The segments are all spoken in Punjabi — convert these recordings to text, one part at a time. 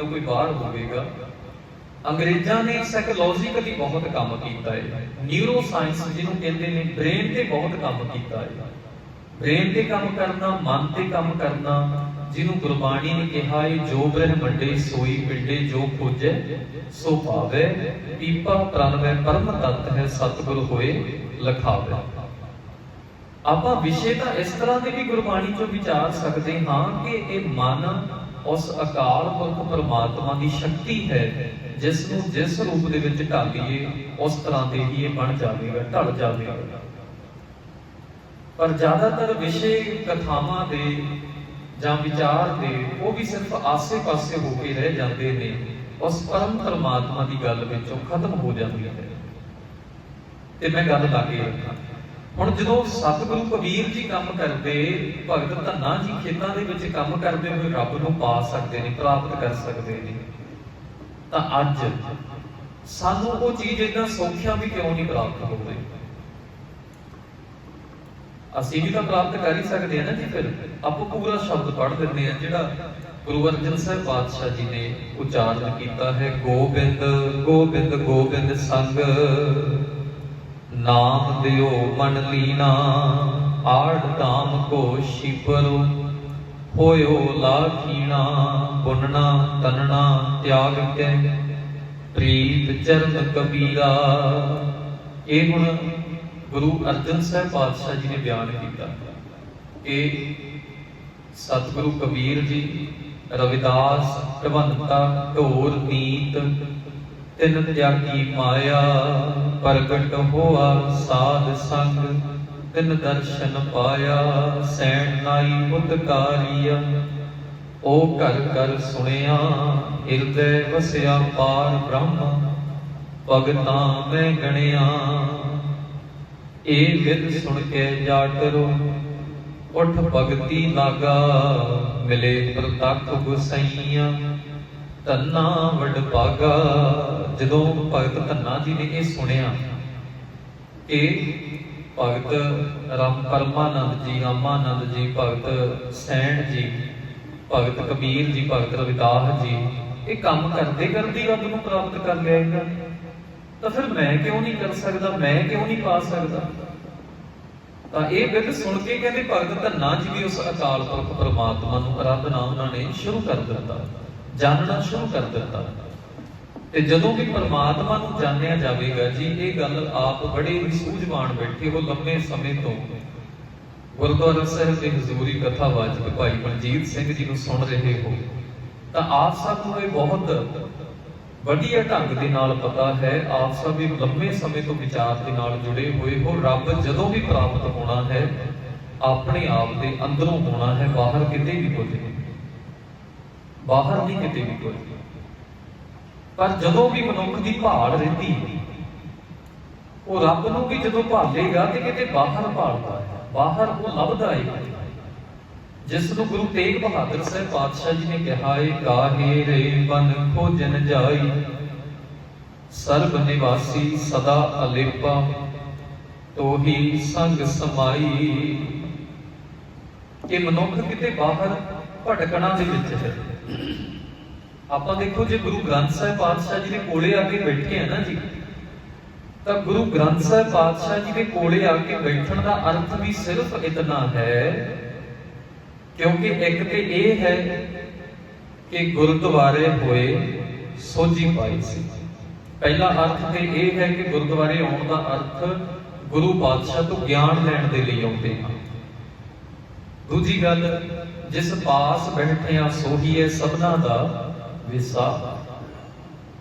ਕੋਈ ਬਾਹਰ ਹੋਵੇਗਾ। ਅੰਗਰੇਜ਼ਾਂ ਨੇ ਸਾਈਕੋਲੋਜੀਕਲੀ ਬਹੁਤ ਕੰਮ ਕੀਤਾ ਹੈ ਨਿਊਰੋ ਸਾਇੰਸ ਜਿਹਨੂੰ ਕਹਿੰਦੇ ਨੇ ਬ੍ਰੇਨ ਤੇ ਬਹੁਤ ਕੰਮ ਕੀਤਾ ਹੈ ਬ੍ਰੇਨ ਤੇ ਕੰਮ ਕਰਨਾ, ਮਨ ਤੇ ਕੰਮ ਕਰਨਾ, ਜਿਹਨੂੰ ਗੁਰਬਾਣੀ ਨੇ ਕਿਹਾ ਹੈ ਜੋ ਬ੍ਰਹਮੰਡੇ ਸੋਈ ਪਿੰਡੇ, ਜੋ ਖੋਜੈ, ਸੋ ਪਾਵੇ ਪੀਪਾ ਪ੍ਰਣਵੈ ਪਰਮ ਤਤ ਹੈ, ਸਤਿਗੁਰ ਹੋਏ, ਲਖਾਵੇ। ਆਪਾਂ ਵਿਸ਼ੇ ਤਾਂ ਇਸ ਤਰ੍ਹਾਂ ਦੇ ਵੀ ਗੁਰਬਾਣੀ ਚੋਂ ਵਿਚਾਰ ਸਕਦੇ ਹਾਂ ਕਿ ਇਹ ਮਨ ਉਸ ਅਕਾਲ ਪੁਰਖ ਪਰਮਾਤਮਾ ਦੀ ਸ਼ਕਤੀ ਹੈ, ਜਿਸ ਨੂੰ ਜਿਸ ਰੂਪ ਦੇ ਵਿੱਚ ਢਾਲੀਏ, ਉਸ ਤਰ੍ਹਾਂ ਦੇ ਹੀ ਇਹ ਬਣ ਜਾਵੇਗਾ, ਢਲ ਜਾਵੇਗਾ। ਪਰ ਜ਼ਿਆਦਾਤਰ ਵਿਸ਼ੇ ਕਥਾਵਾਂ ਦੇ ਜਾਂ ਵਿਚਾਰ ਦੇ, ਉਹ ਵੀ ਸਿਰਫ ਆਸੇ-ਪਾਸੇ ਹੋ ਕੇ ਰਹਿ ਜਾਂਦੇ ਨੇ, ਉਸ ਪਰਮ ਪਰਮਾਤਮਾ ਦੀ ਗੱਲ ਵਿੱਚੋਂ ਖਤਮ ਹੋ ਜਾਂਦੀ ਹੈ। ਤੇ ਮੈਂ ਗੱਲ ਲਾ ਕੇ ਰੱਖਾਂ। ਹੁਣ ਜਦੋਂ ਸਤਿਗੁਰੂ ਕਬੀਰ ਜੀ ਕੰਮ ਕਰਦੇ, ਭਗਤ ਧੰਨਾ ਜੀ ਖੇਤਾਂ ਦੇ ਵਿੱਚ ਕੰਮ ਕਰਦੇ ਹੋਏ ਰੱਬ ਨੂੰ ਪਾ ਸਕਦੇ ਨੇ, ਪ੍ਰਾਪਤ ਕਰ ਸਕਦੇ ਨੇ, ਤਾਂ ਅੱਜ ਸਾਨੂੰ ਉਹ ਚੀਜ਼ ਇਦਾਂ ਸੌਖਿਆ ਵੀ ਕਿਉਂ ਨਹੀਂ ਪ੍ਰਾਪਤ ਹੋ ਰਹੀ? ਅਸੀਂ ਵੀ ਤਾਂ ਪ੍ਰਾਪਤ ਕਰ ਹੀ ਸਕਦੇ ਹਾਂ ਨਾ ਜੀ ਫਿਰ। ਆਪਾਂ ਪੂਰਾ ਸ਼ਬਦ ਪੜ੍ਹ ਦਿੰਦੇ ਹਾਂ ਜਿਹੜਾ ਗੁਰੂ ਅਰਜਨ ਸਾਹਿਬ ਪਾਤਸ਼ਾਹ ਜੀ ਨੇ ਉਚਾਰਨ ਕੀਤਾ ਹੈ, ਗੋਬਿੰਦ ਗੋਬਿੰਦ ਗੋਬਿੰਦ ਸੰਗ। ਨਾਮ ਦਿਓ ਮਨ ਲੀਨਾ, ਆੜ ਧਾਮ ਕੋ ਸ਼ਿਪਰੋ, ਹੋਇਓ ਲਾਖੀਣਾ ਬੁਨਣਾ ਤਨਣਾ, ਤਿਆਗ ਕੇ, ਪ੍ਰੀਤ ਚਰਨ ਕਬੀਰਾ। ਇਹ ਹੁਣ ਗੁਰੂ ਅਰਜਨ ਸਾਹਿਬ ਪਾਤਸ਼ਾਹ ਜੀ ਨੇ ਬਿਆਨ ਕੀਤਾ। ਕਿ ਸਤਿਗੁਰੂ ਕਬੀਰ ਜੀ, ਰਵਿਦਾਸ, ਭਵੰਤਾ, ਢੋਰ, ਨੀਤ ਤਿੰਨ ਤਿਆਗੀ ਮਾਇਆ, ਪ੍ਰਗਟ ਹੋਆ ਸਾਧ ਸੰਗ, ਤਿੰਨ ਦਰਸ਼ਨ ਪਾਇਆ, ਸੈਣ ਨਾਈ ਉਦਕਾਰੀਆ ਉਹ ਘਰ ਘਰ ਸੁਣਿਆ, ਹਿਰਦੇ ਵਸਿਆ ਪਾਰ ਬ੍ਰਹਮ, ਭਗਤਾਂ ਮੈਂ ਗਣਿਆ। ਇਹ ਵਿਦ ਸੁਣ ਕੇ ਜਾਟਰੋ ਉਠ ਭਗਤੀ ਲਾਗਾ, ਮਿਲੇ ਪ੍ਰਤੱਖ ਗੁਸਈਆਂ ਧੰਨਾ ਵਡ ਭਾਗਾ। ਜਦੋਂ ਭਗਤ ਧੰਨਾ ਜੀ ਨੇ ਇਹ ਸੁਣਿਆ ਕਿ ਭਗਤ ਰਾਮ ਪਰਮਾਨੰਦ ਜੀ, ਰਾਮਾਨੰਦ ਜੀ, ਭਗਤ ਸੈਣ ਜੀ, ਭਗਤ ਕਬੀਰ ਜੀ, ਭਗਤ ਰਵਿਦਾਸ ਜੀ, ਇਹ ਕੰਮ ਕਰਦੇ ਕਰਦੇ ਰੱਬ ਨੂੰ ਪ੍ਰਾਪਤ ਕਰ ਲਿਆ ਇਹਨਾਂ ਤਾਂ ਫਿਰ ਮੈਂ ਕਿਉਂ ਨਹੀਂ ਕਰ ਸਕਦਾ? ਮੈਂ ਕਿਉਂ ਨਹੀਂ ਪਾ ਸਕਦਾ? ਤਾਂ ਇਹ ਗੱਲ ਸੁਣ ਕੇ ਕਹਿੰਦੇ ਭਗਤ ਧੰਨਾ ਜੀ ਵੀ ਉਸ ਅਕਾਲ ਪੁਰਖ ਪ੍ਰਮਾਤਮਾ ਨੂੰ ਆਰਾਧਨਾ ਉਹਨਾਂ ਨੇ ਸ਼ੁਰੂ ਕਰ ਦਿੱਤਾ ਜਾਣਨਾ ਸ਼ੁਰੂ ਕਰ ਦਿੱਤਾ। ਤੇ ਜਦੋਂ ਵੀ ਪ੍ਰਮਾਤਮਾ ਨੂੰ ਜਾਣਿਆ ਜਾਵੇਗਾ, ਜੀ ਇਹ ਗੱਲ ਆਪ ਬੜੇ ਹੀ ਸੂਝਵਾਨ ਬੈਠੇ ਹੋ ਲੰਮੇ ਸਮੇਂ ਤੋਂ, ਗੁਰਦੁਆਰਾ ਸਾਹਿਬ ਦੇ ਹਜ਼ੂਰੀ ਕਥਾ ਵਾਚਕ ਭਾਈ ਮਨਜੀਤ ਸਿੰਘ ਜੀ ਨੂੰ ਸੁਣ ਰਹੇ ਹੋ, ਤਾਂ ਆਪ ਸਭ ਨੂੰ ਇਹ ਬਹੁਤ ਵਧੀਆ ਢੰਗ ਦੇ ਨਾਲ ਪਤਾ ਹੈ, ਆਪ ਸਭ ਇਹ ਲੰਮੇ ਸਮੇਂ ਤੋਂ ਵਿਚਾਰ ਦੇ ਨਾਲ ਜੁੜੇ ਹੋਏ ਹੋ, ਰੱਬ ਜਦੋਂ ਵੀ ਪ੍ਰਾਪਤ ਹੋਣਾ ਹੈ, ਆਪਣੇ ਆਪ ਦੇ ਅੰਦਰੋਂ ਹੋਣਾ ਹੈ, ਬਾਹਰ ਕਿਤੇ ਵੀ ਕੁਝ ਬਾਹਰ ਨਹੀਂ ਕਿਤੇ ਵੀ ਕੁਝ। ਪਰ ਜਦੋਂ ਵੀ ਮਨੁੱਖ ਦੀ ਭਾਲ ਰਹਿੰਦੀ, ਉਹ ਰੱਬ ਨੂੰ ਵੀ ਜਦੋਂ ਭਾਲੇਗਾ ਤੇ ਕਿਤੇ ਬਾਹਰ ਭਾਲਦਾ ਹੈ। ਬਾਹਰ ਉਹ ਲੱਭਦਾ ਹੈ ਜਿਸ ਨੂੰ ਗੁਰੂ ਤੇਗ ਬਹਾਦਰ ਸਾਹਿਬ ਪਾਤਸ਼ਾਹ ਜੀ ਨੇ ਕਿਹਾ ਹੈ ਕਾਹੇ ਰੇ ਬਨ ਖੋਜਨ ਜਾਈ? ਸਰਬ ਨਿਵਾਸੀ ਸਦਾ ਅਲੇਪਾ, ਤੋਹੀ ਸੰਗ ਸਮਾਈ। ਇਹ ਮਨੁੱਖ ਕਿਤੇ ਬਾਹਰ ਭਟਕਣਾ ਦੇ ਵਿੱਚ ਹੈ। ਆਪਾਂ ਦੇਖੋ ਜੇ ਗੁਰੂ ਗ੍ਰੰਥ ਸਾਹਿਬ ਪਾਤਸ਼ਾਹ ਜੀ ਦੇ ਕੋਲੇ ਆ ਕੇ ਬੈਠੇ ਆ ਨਾ ਜੀ, ਤਾਂ ਗੁਰੂ ਗ੍ਰੰਥ ਸਾਹਿਬ ਪਾਤਸ਼ਾਹ ਜੀ ਦੇ ਕੋਲੇ ਆ ਕੇ ਬੈਠਣ ਦਾ ਅਰਥ ਵੀ ਸਿਰਫ ਇਤਨਾ ਹੈ, ਕਿਉਂਕਿ ਇੱਕ ਤੇ ਇਹ ਹੈ ਕਿ ਗੁਰਦੁਆਰੇ ਹੋਏ ਸੋਝੀ ਪਾਈ ਸੀ। ਪਹਿਲਾ ਅਰਥ ਤੇ ਇਹ ਹੈ ਕਿ ਗੁਰਦੁਆਰੇ ਆਉਣ ਦਾ ਅਰਥ ਗੁਰੂ ਪਾਤਸ਼ਾਹ ਤੋਂ ਗਿਆਨ ਲੈਣ ਦੇ ਲਈ ਆਉਂਦੇ ਹਾਂ ਦੂਜੀ ਗੱਲ, ਜਿਸ ਪਾਸ ਬੈਠਿਆ ਸੋਹੀਏ ਸਭਨਾ ਦਾ ਵਿਸਾ।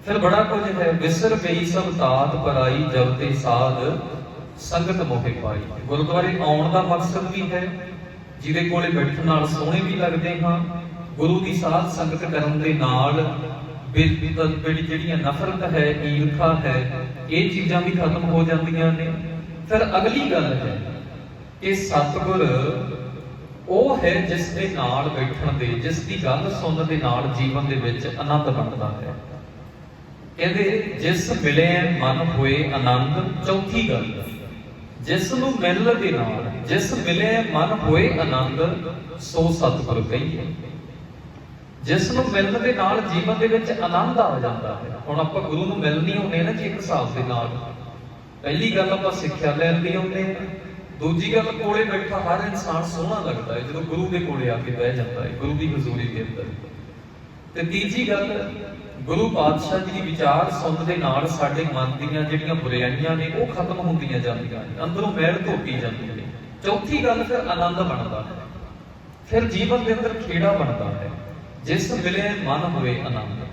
ਫਿਰ ਬੜਾ ਕੁਝ ਹੈ, ਵਿਸਰ ਗਈ ਸਭ ਤਾਤ ਪਰਾਈ ਜਬ ਤੇ ਸਾਧ, ਸੰਗਤ ਮੋਹਿ ਪਾਈ। ਗੁਰਦੁਆਰੇ ਆਉਣ ਦਾ ਮਕਸਦ ਵੀ ਹੈ, ਜਿਹਦੇ ਕੋਲੇ ਬੈਠਣ ਨਾਲ ਸੋਹਣੇ ਵੀ ਲੱਗਦੇ ਹਾਂ। ਗੁਰੂ ਦੀ ਸਾਧ ਸੰਗਤ ਕਰਨ ਦੇ ਨਾਲ ਬੇੜੀ ਜਿਹੜੀਆਂ ਨਫ਼ਰਤ ਹੈ, ਈਰਖਾ ਹੈ, ਇਹ ਚੀਜ਼ਾਂ ਵੀ ਖਤਮ ਹੋ ਜਾਂਦੀਆਂ ਨੇ। ਫਿਰ ਅਗਲੀ ਗੱਲ ਹੈ ਕਿ ਸਤਿਗੁਰ ਉਹ ਹੈ ਜਿਸ ਦੇ ਨਾਲ ਬੈਠਣ ਦੇ, ਜਿਸ ਦੀ ਗੱਲ ਸੁਣਨ ਦੇ ਨਾਲ ਜੀਵਨ ਦੇ ਵਿੱਚ ਆਨੰਦ ਬਣਦਾ ਹੈ। ਕਹਿੰਦੇ, ਜਿਸ ਮਿਲੇ ਮਨ ਹੋਏ ਆਨੰਦ, ਚੌਥੀ ਗੱਲ, ਜਿਸ ਨੂੰ ਮਿਲਣ ਦੇ ਨਾਲ, ਜਿਸ ਮਿਲੇ ਮਨ ਹੋਏ ਆਨੰਦ, ਸੋ ਸਤਿਗੁਰ ਕਹੀਏ। ਜਿਸ ਨੂੰ ਮਿਲਣ ਦੇ ਨਾਲ ਜੀਵਨ ਦੇ ਵਿੱਚ ਆਨੰਦ ਆ ਜਾਂਦਾ ਹੈ। ਹੁਣ ਆਪਾਂ ਗੁਰੂ ਨੂੰ ਮਿਲਣੀ ਹੁੰਦੇ ਨਾ ਜੀ ਇੱਕ ਹਿਸਾਬ ਦੇ ਨਾਲ। ਪਹਿਲੀ ਗੱਲ ਆਪਾਂ ਸਿੱਖਿਆ ਲੈਣ ਲਈ ਆਉਂਦੇ ਹਾਂ। ਦੂਜੀ ਗੱਲ ਕੋਲੇ ਬੈਠਾ ਹਰ ਇਨਸਾਨ ਸੋਹਣਾ ਲੱਗਦਾ ਹੈ, ਜਦੋਂ ਗੁਰੂ ਦੇ ਕੋਲੇ ਆ ਕੇ ਬਹਿ ਜਾਂਦਾ ਹੈ, ਗੁਰੂ ਦੀ ਹਜ਼ੂਰੀ ਦੇ ਅੰਦਰ। ਤੇ ਤੀਜੀ ਗੱਲ, ਗੁਰੂ ਪਾਤਸ਼ਾਹ ਜੀ ਦੀ ਵਿਚਾਰ ਸੁਣਨ ਦੇ ਨਾਲ ਸਾਡੇ ਮਨ ਦੀਆਂ ਜਿਹੜੀਆਂ ਬੁਰਾਈਆਂ ਨੇ, ਉਹ ਖਤਮ ਹੁੰਦੀਆਂ ਜਾਂਦੀਆਂ ਨੇ, ਅੰਦਰੋਂ ਮੈਲ ਧੋਤੀ ਜਾਂਦੀ ਹੈ ਚੌਥੀ ਗੱਲ ਫਿਰ ਆਨੰਦ ਬਣਦਾ ਹੈ। ਫਿਰ ਜੀਵਨ ਦੇ ਅੰਦਰ ਖੇੜਾ ਬਣਦਾ ਹੈ। ਜਿਸ ਵੇਲੇ ਮਨ ਹੋਵੇ ਆਨੰਦ,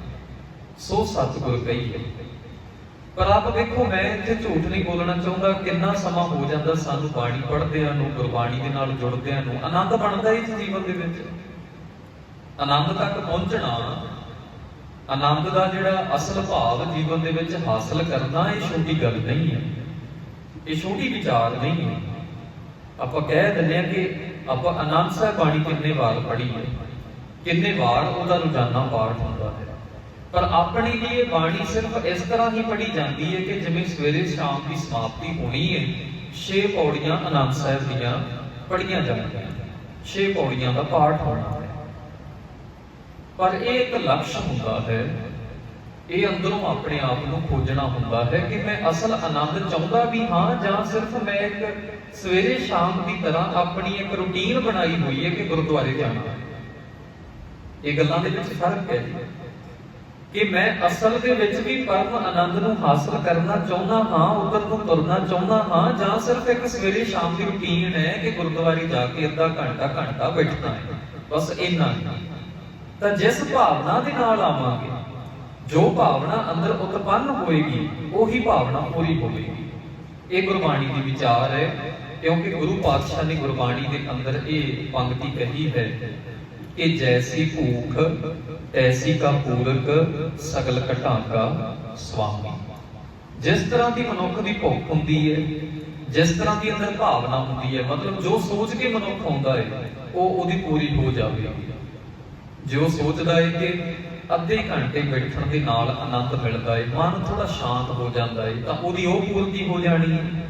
ਸੋ ਸਤਿਗੁਰ ਕਹੀਏ। ਪਰ ਆਪ ਵੇਖੋ, ਮੈਂ ਇੱਥੇ ਝੂਠ ਨਹੀਂ ਬੋਲਣਾ ਚਾਹੁੰਦਾ। ਕਿੰਨਾ ਸਮਾਂ ਹੋ ਜਾਂਦਾ ਸਾਨੂੰ ਬਾਣੀ ਪੜ੍ਹਦਿਆਂ ਨੂੰ, ਗੁਰਬਾਣੀ ਦੇ ਨਾਲ ਜੁੜਦਿਆਂ ਨੂੰ। ਆਨੰਦ ਬਣਦਾ ਹੀ ਜੀਵਨ ਦੇ ਵਿੱਚ। ਆਨੰਦ ਤੱਕ ਪਹੁੰਚਣਾ, ਆਨੰਦ ਦਾ ਜਿਹੜਾ ਅਸਲ ਭਾਵ ਜੀਵਨ ਦੇ ਵਿੱਚ ਹਾਸਲ ਕਰਨਾ, ਇਹ ਛੋਟੀ ਗੱਲ ਨਹੀਂ ਹੈ। ਇਹ ਛੋਟੀ ਵਿਚਾਰ ਨਹੀਂ ਹੈ। ਆਪਾਂ ਕਹਿ ਦਿੰਦੇ ਆ ਕਿ ਆਪਾਂ ਆਨੰਦ ਸਾਹਿਬ ਬਾਣੀ ਕਿੰਨੇ ਵਾਰ ਪੜ੍ਹੀ ਹੈ। ਕਿੰਨੇ ਵਾਰ ਉਹਦਾ ਰੋਜ਼ਾਨਾ ਪਾਠ ਹੁੰਦਾ ਹੈ। ਪਰ ਆਪਣੇ ਲਈ ਇਹ ਬਾਣੀ ਸਿਰਫ ਇਸ ਤਰ੍ਹਾਂ ਹੀ ਪੜ੍ਹੀ ਜਾਂਦੀ ਹੈ ਕਿ ਜਿਵੇਂ ਸਵੇਰੇ ਸ਼ਾਮ ਦੀ ਸਮਾਪਤੀ ਹੋਣੀ ਹੈ, ਛੇ ਪੌੜੀਆਂ ਆਨੰਦ ਸਾਹਿਬ ਦੀਆਂ ਪੜ੍ਹੀਆਂ ਜਾਂਦੀਆਂ ਛੇ ਪੌੜੀਆਂ ਦਾ ਪਾਠ ਹੋਣਾ ਹੈ। ਪਰ ਇਹ ਇੱਕ ਲਕਸ਼ ਹੁੰਦਾ ਹੈ, ਇਹ ਅੰਦਰੋਂ ਆਪਣੇ ਆਪ ਨੂੰ ਖੋਜਣਾ ਹੁੰਦਾ ਹੈ ਕਿ ਮੈਂ ਅਸਲ ਆਨੰਦ ਚਾਹੁੰਦਾ ਵੀ ਹਾਂ ਜਾਂ ਸਿਰਫ ਮੈਂ ਇੱਕ ਸਵੇਰੇ ਸ਼ਾਮ ਦੀ ਤਰ੍ਹਾਂ ਆਪਣੀ ਇੱਕ ਰੁਟੀਨ ਬਣਾਈ ਹੋਈ ਹੈ ਕਿ ਗੁਰਦੁਆਰੇ ਜਾਣਾ ਇਹ ਗੱਲਾਂ ਦੇ ਵਿੱਚ ਫ਼ਰਕ ਹੈ। ਜੀ ਕਿ ਮੈਂ ਅਸਲ ਦੇ ਵਿੱਚ ਵੀ ਪਰਮ ਆਨੰਦ ਨੂੰ ਹਾਸਲ ਕਰਨਾ ਚਾਹੁੰਦਾ ਹਾਂ ਉਧਰ ਨੂੰ ਤੁਰਨਾ ਚਾਹੁੰਦਾ ਹਾਂ, ਜਾਂ ਸਿਰਫ ਇੱਕ ਸਵੇਰੇ ਸ਼ਾਮ ਦੀ ਰੁਟੀਨ ਹੈ ਕਿ ਗੁਰਦੁਆਰੇ ਜਾ ਕੇ ਅੱਧਾ ਘੰਟਾ ਘੰਟਾ ਬੈਠਣਾ ਹੈ। ਬਸ ਇੰਨਾ ਤਾਂ ਜਿਸ ਭਾਵਨਾ ਦੇ ਨਾਲ ਆਵਾਂਗੇ, ਜੋ ਭਾਵਨਾ ਅੰਦਰ ਉਤਪੰਨ ਹੋਏਗੀ, ਉਹੀ ਭਾਵਨਾ ਪੂਰੀ ਹੋਵੇਗੀ। ਇਹ ਗੁਰਬਾਣੀ ਦੀ ਵਿਚਾਰ ਹੈ, ਕਿਉਂਕਿ ਗੁਰੂ ਪਾਤਸ਼ਾਹ ਨੇ ਗੁਰਬਾਣੀ ਦੇ ਅੰਦਰ ਇਹ ਪੰਕਤੀ ਕਹੀ ਹੈ ਕਿ ਜੈਸੀ ਭੂਖ ਤੈਸੀ ਕਾ ਪੂਰਕ ਸਗਲ ਘਟਾਂ ਕਾ ਸੁਆਮੀ ਜਿਸ ਤਰ੍ਹਾਂ ਦੀ ਮਨੁੱਖ ਦੀ ਭੁੱਖ ਹੁੰਦੀ ਹੈ ਜਿਸ ਤਰ੍ਹਾਂ ਦੀ ਅੰਦਰ ਭਾਵਨਾ ਹੁੰਦੀ ਹੈ ਮਤਲਬ ਜੋ ਸੋਚ ਕੇ ਮਨੁੱਖ ਆਉਂਦਾ ਹੈ ਉਹ ਉਹਦੀ ਪੂਰੀ ਹੋ ਜਾਵੇਗੀ ਜੋ ਸੋਚਦਾ ਹੈ ਕਿ ਅੱਧੇ ਘੰਟੇ ਬੈਠਣ ਦੇ ਨਾਲ ਆਨੰਦ ਮਿਲਦਾ ਹੈ ਮਨ ਥੋੜਾ ਸ਼ਾਂਤ ਹੋ ਜਾਂਦਾ ਹੈ ਤਾਂ ਉਹਦੀ ਉਹ ਪੂਰਤੀ ਹੋ ਜਾਣੀ ਹੈ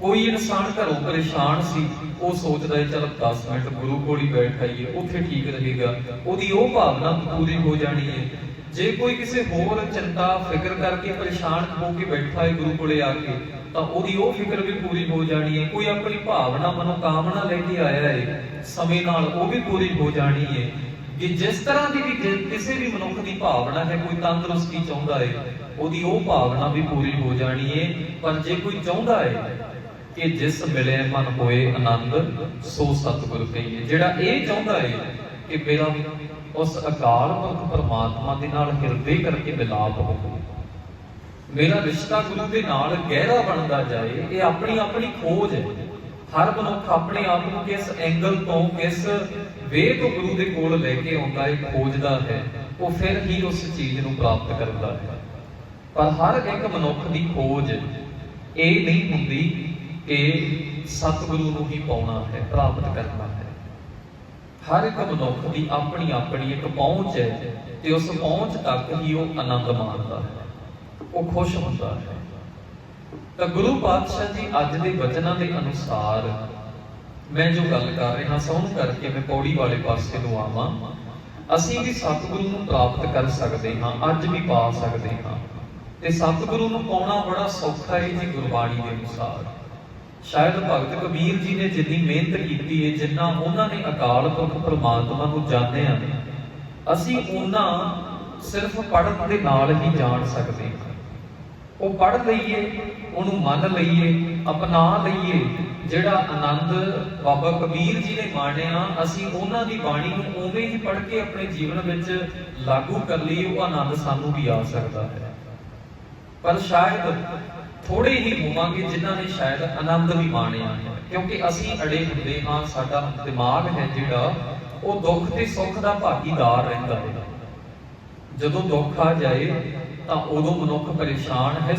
ਕੋਈ ਇਨਸਾਨ ਘਰੋਂ ਪਰੇਸ਼ਾਨ ਸੀ, ਉਹ ਸੋਚਦਾ ਹੈ, ਚਲ 10 ਮਿੰਟ ਗੁਰੂ ਕੋਲ ਹੀ ਬੈਠ ਆਈਏ, ਉੱਥੇ ਠੀਕ ਰਹੇਗਾ। ਉਹਦੀ ਉਹ ਭਾਵਨਾ ਪੂਰੀ ਹੋ ਜਾਣੀ ਹੈ। ਜੇ ਕੋਈ ਕਿਸੇ ਹੋਰ ਚਿੰਤਾ, ਫਿਕਰ ਕਰਕੇ ਪਰੇਸ਼ਾਨ ਹੋ ਕੇ ਬੈਠਾ ਹੈ ਗੁਰੂ ਕੋਲੇ ਆ ਕੇ, ਤਾਂ ਉਹਦੀ ਉਹ ਫਿਕਰ ਵੀ ਪੂਰੀ ਹੋ ਜਾਣੀ ਹੈ। ਕੋਈ ਆਪਣੀ ਭਾਵਨਾ, ਮਨੋਕਾਮਨਾ ਲੈ ਕੇ ਆਇਆ ਹੈ, ਸਮੇਂ ਨਾਲ ਉਹ ਵੀ ਪੂਰੀ ਹੋ ਜਾਣੀ ਹੈ। ਕਿ ਜਿਸ ਤਰ੍ਹਾਂ ਦੀ ਵੀ ਕਿਸੇ ਵੀ ਮਨੁੱਖ ਦੀ ਭਾਵਨਾ ਹੈ, ਕੋਈ ਤੰਦਰੁਸਤੀ ਚਾਹੁੰਦਾ ਹੈ, ਉਹਦੀ ਉਹ ਭਾਵਨਾ ਵੀ ਪੂਰੀ ਹੋ ਜਾਣੀ ਹੈ। ਪਰ ਜੇ ਕੋਈ ਚਾਹੁੰਦਾ ਹੈ ਕਿ ਜਿਸ ਮਿਲੇ ਮਨ ਹੋਏ ਆਨੰਦ, ਸੋ ਸਤਿਗੁਰ ਕਹੀਏ। ਜਿਹੜਾ ਇਹ ਚਾਹੁੰਦਾ ਹੈ ਕਿ ਮੇਰਾ ਉਸ ਅਕਾਲ ਪੁਰਖ ਪਰਮਾਤਮਾ ਦੇ ਨਾਲ ਹਿਰਦੇ ਕਰਕੇ ਮਿਲਾਪ ਹੋਵੇ। ਮੇਰਾ ਰਿਸ਼ਤਾ ਗੁਰੂ ਦੇ ਨਾਲ ਗਹਿਰਾ ਬਣਦਾ ਜਾਏ, ਇਹ ਆਪਣੀ ਆਪਣੀ ਖੋਜ ਹੈ ਹਰ ਮਨੁੱਖ ਆਪਣੇ ਆਪ ਨੂੰ ਕਿਸ ਐਂਗਲ ਤੋਂ, ਕਿਸ ਵੇ ਤੋਂ ਗੁਰੂ ਦੇ ਕੋਲ ਲੈ ਕੇ ਆਉਂਦਾ ਹੈ ਖੋਜਦਾ ਹੈ, ਉਹ ਫਿਰ ਹੀ ਉਸ ਚੀਜ਼ ਨੂੰ ਪ੍ਰਾਪਤ ਕਰਦਾ ਹੈ। ਪਰ ਹਰ ਇੱਕ ਮਨੁੱਖ ਦੀ ਖੋਜ ਇਹ ਨਹੀਂ ਹੁੰਦੀ ਕਿ ਸਤਿਗੁਰੂ ਨੂੰ ਹੀ ਪਾਉਣਾ ਹੈ, ਪ੍ਰਾਪਤ ਕਰਨਾ ਹੈ। ਹਰ ਇੱਕ ਮਨੁੱਖ ਦੀ ਆਪਣੀ ਆਪਣੀ ਇੱਕ ਪਹੁੰਚ ਹੈ ਤੇ ਉਸ ਪਹੁੰਚ ਤੱਕ ਹੀ ਉਹ ਆਨੰਦ ਮਾਣਦਾ ਹੈ, ਉਹ ਖੁਸ਼ ਹੁੰਦਾ ਹੈ। ਤਾਂ ਗੁਰੂ ਪਾਤਸ਼ਾਹ ਜੀ ਅੱਜ ਦੇ ਵਚਨਾਂ ਦੇ ਅਨੁਸਾਰ ਮੈਂ ਜੋ ਗੱਲ ਕਰ ਰਿਹਾ, ਸੌਣ ਕਰਕੇ ਮੈਂ ਪੌੜੀ ਵਾਲੇ ਪਾਸੇ ਨੂੰ ਆਵਾਂ। ਅਸੀਂ ਵੀ ਸਤਿਗੁਰੂ ਨੂੰ ਪ੍ਰਾਪਤ ਕਰ ਸਕਦੇ ਹਾਂ, ਅੱਜ ਵੀ ਪਾ ਸਕਦੇ ਹਾਂ। ਤੇ ਸਤਿਗੁਰੂ ਨੂੰ ਪਾਉਣਾ ਬੜਾ ਸੌਖਾ ਹੈ ਜੀ ਗੁਰਬਾਣੀ ਦੇ ਅਨੁਸਾਰ। ਸ਼ਾਇਦ ਭਗਤ ਕਬੀਰ ਜੀ ਨੇ ਜਿੰਨੀ ਮਿਹਨਤ ਕੀਤੀ ਹੈ ਜਿੰਨਾ ਉਹਨਾਂ ਨੇ ਅਕਾਲ ਪੁਰਖ ਪ੍ਰਮਾਤਮਾ ਨੂੰ ਜਾਣਿਆ ਅਸੀਂ ਉਹਨਾਂ ਸਿਰਫ ਪੜ੍ਹਨ ਦੇ ਨਾਲ ਹੀ ਜਾਣ ਸਕਦੇ ਹਾਂ। ਉਹ ਪੜ੍ਹ ਲਈਏ, ਉਹਨੂੰ ਮੰਨ ਲਈਏ, ਅਪਣਾ ਲਈਏ, ਜਿਹੜਾ ਆਨੰਦ ਬਾਬਾ ਕਬੀਰ ਜੀ ਨੇ ਮਾਣਿਆ, ਅਸੀਂ ਉਹਨਾਂ ਦੀ ਬਾਣੀ ਨੂੰ ਉਵੇਂ ਹੀ ਪੜ੍ਹ ਕੇ ਆਪਣੇ ਜੀਵਨ ਵਿੱਚ ਲਾਗੂ ਕਰ ਲਈਏ, ਉਹ ਆਨੰਦ ਸਾਨੂੰ ਵੀ ਆ ਸਕਦਾ ਹੈ। ਪਰ ਸ਼ਾਇਦ ਥੋੜੇ ਹੀ ਹੋਵਾਂਗੇ ਜਿਨ੍ਹਾਂ ਨੇ ਸ਼ਾਇਦ ਆਨੰਦ ਵੀ ਮਾਣਿਆ, ਕਿਉਂਕਿ ਅਸੀਂ ਅੜੇ ਹੁੰਦੇ ਹਾਂ, ਸਾਡਾ ਦਿਮਾਗ ਹੈ ਜਿਹੜਾ, ਉਹ ਦੁੱਖ ਤੇ ਸੁੱਖ ਦਾ ਭਾਗੀਦਾਰ ਰਹਿੰਦਾ ਹੈ। ਜਦੋਂ ਦੁੱਖ ਆ ਜਾਏ, ਤਾਂ ਉਦੋਂ ਮਨੁੱਖ ਪਰੇਸ਼ਾਨ ਹੈ